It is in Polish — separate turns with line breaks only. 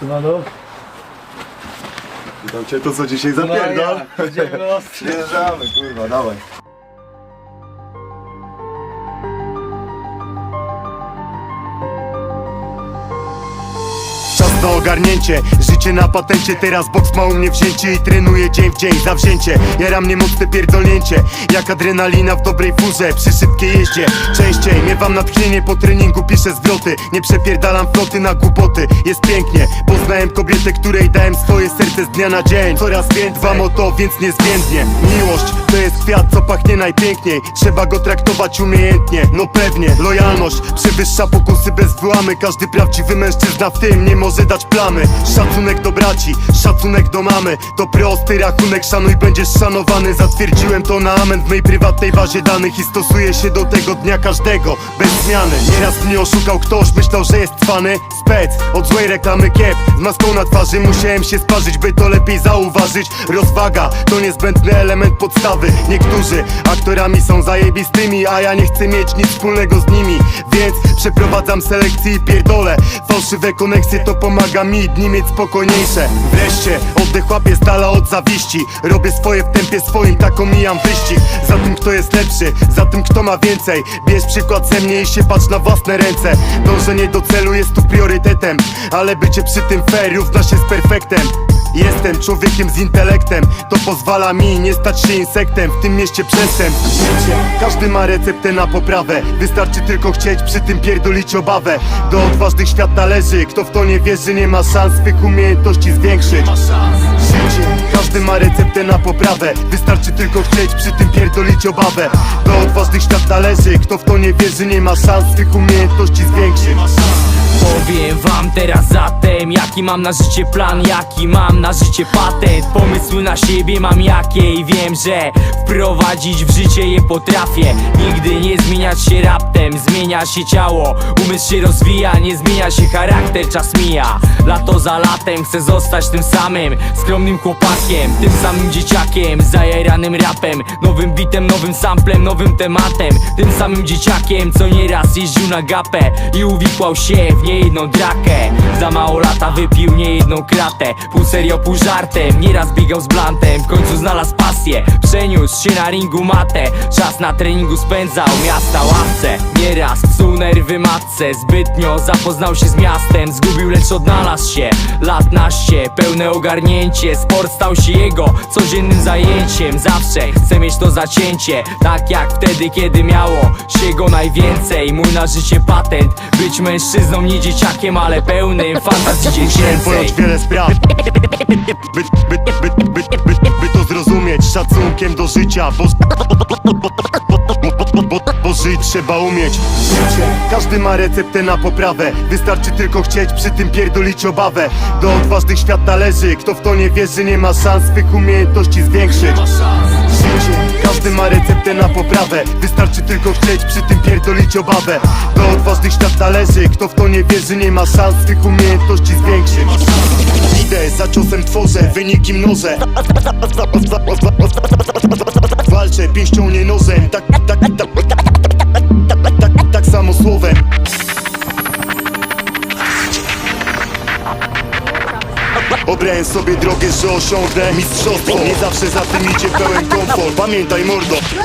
Siemano.
Witam cię, to co dzisiaj zapierdol?
No, Idziemy ostro.
Jeżdżamy, kurwa, dawaj. Ogarnięcie, życie na patencie Teraz boks ma u mnie wzięcie i trenuję dzień w dzień Zawzięcie, jara mnie mocne pierdolnięcie Jak adrenalina w dobrej furze Przy szybkiej jeździe, częściej Miewam natchnienie po treningu, piszę zwroty. Nie przepierdalam floty na głupoty Jest pięknie, poznałem kobietę, której dałem swoje serce z dnia na dzień. Coraz więcej, dbam o to, więc niezmiennie Miłość to jest kwiat, co pachnie najpiękniej. Trzeba go traktować umiejętnie, no pewnie Lojalność przewyższa pokusy bez wyłamy. Każdy prawdziwy mężczyzna w tym nie może dać plamy. Szacunek do braci, szacunek do mamy. To prosty rachunek, szanuj będziesz szanowany. Zatwierdziłem to na amen w mojej prywatnej bazie danych I stosuję się do tego dnia każdego, bez zmiany. Nieraz mnie oszukał ktoś, myślał, że jest cwany. Spec, od złej reklamy kiep Z maską na twarzy musiałem się sparzyć, by to lepiej zauważyć. Rozwaga to niezbędny element podstawy. Niektórzy aktorami są zajebistymi A ja nie chcę mieć nic wspólnego z nimi. Więc przeprowadzam selekcję i pierdolę. Fałszywe koneksje to pomaga mi dni mieć spokojniejsze. Wreszcie oddech łapię z dala od zawiści. Robię swoje w tempie swoim, tak omijam wyścig. Za tym kto jest lepszy, za tym kto ma więcej. Bierz przykład ze mnie i się patrz na własne ręce. Dążenie do celu jest tu priorytetem Ale bycie przy tym fair równa się z perfektem Jestem człowiekiem z intelektem To pozwala mi nie stać się insektem W tym mieście przestępstw. Każdy ma receptę na poprawę Wystarczy tylko chcieć przy tym pierdolić obawę. Do odważnych świat należy Kto w to nie wierzy nie ma szans Swych umiejętności zwiększyć. Każdy ma receptę na poprawę Wystarczy tylko chcieć przy tym pierdolić obawę. Do odważnych świat należy Kto w to nie wierzy nie ma szans Swych umiejętności zwiększyć.
Powiem wam teraz zatem Jaki mam na życie plan, jaki mam na życie patent. Pomysły na siebie mam jakie i wiem, że Wprowadzić w życie je potrafię. Nigdy nie zmieniać się raptem Zmienia się ciało, umysł się rozwija Nie zmienia się charakter, czas mija. Lato za latem chcę zostać tym samym Skromnym chłopakiem, tym samym dzieciakiem Zajeranym rapem, nowym bitem, nowym samplem, nowym tematem. Tym samym dzieciakiem, co nieraz jeździł na gapę I uwikłał się w niejedną drakę. Za mało lata wypił niejedną kratę. Pół serio, pół żartem, nieraz biegał z blantem. W końcu znalazł pasję, przeniósł się na ringu matę. Czas na treningu spędzał, miasta ławce. Nieraz psuł nerwy matce Zbytnio zapoznał się z miastem. Zgubił, lecz odnalazł się Lat naście, pełne ogarnięcie. Sport stał się jego codziennym zajęciem. Zawsze chce mieć to zacięcie Tak jak wtedy, kiedy miało się go najwięcej. Mój na życie patent Być mężczyzną, nie dzieciakiem, ale pełnym fantazji
Musiałem pojąć wiele spraw by, by, by, by, by, by, to zrozumieć Szacunkiem do życia Bo, bo, bo, bo, żyć trzeba umieć Życie. Każdy ma receptę na poprawę Wystarczy tylko chcieć przy tym pierdolić obawę Do odważnych świat należy Kto w to nie wierzy nie ma szans Swych umiejętności zwiększyć. Każdy ma receptę na poprawę. Wystarczy tylko chcieć przy tym pierdolić obawę. Do odważnych świat należy. Kto w to nie wierzy nie ma szans Swych umiejętności zwiększyć. Idę za ciosem tworzę, wyniki mnożę. Walczę pięścią nie nożem. Tak, tak, tak, tak, Obrałem sobie drogę, że osiągnę mistrzostwo. Nie zawsze za tym idzie pełen komfort. Pamiętaj mordo.
No